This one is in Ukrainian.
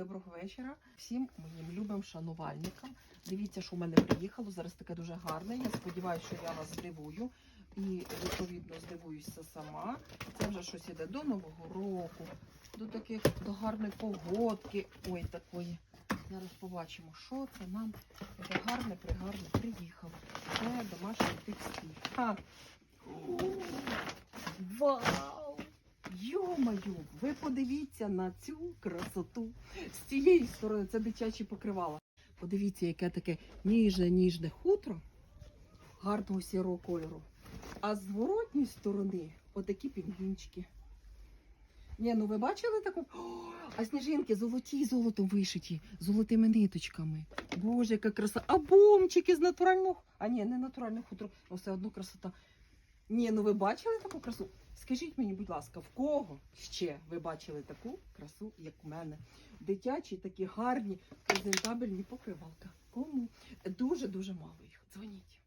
Доброго вечора всім моїм любим шанувальникам. Дивіться, що в мене приїхало. Зараз таке дуже гарне. Я сподіваюся, що я вас здивую. І відповідно здивуюся сама. Це вже щось іде до Нового року, до таких до гарної погодки. Ой, такої. Зараз побачимо, що це нам таке гарне, пригарне приїхало. Це домашній текстиль. Вау! Йо-маю, ви подивіться на цю красоту. З цієї сторони це дитячі покривала. Подивіться, яке таке ніжне, ніжне хутро гарного сірого кольору. А з зворотньої сторони отакі пінгвінчики. Ні, ну ви бачили таку? О, а сніжинки золоті золотом вишиті, золотими ниточками. Боже, яка краса. А бомчики з натурального. А ні, не натурального хутро, але все одно красота. Ні, ну ви бачили таку красу? Скажіть мені, будь ласка, в кого ще ви бачили таку красу, як у мене? Дитячі, такі гарні, презентабельні покривалка. Кому? Дуже-дуже мало їх. Дзвоніть.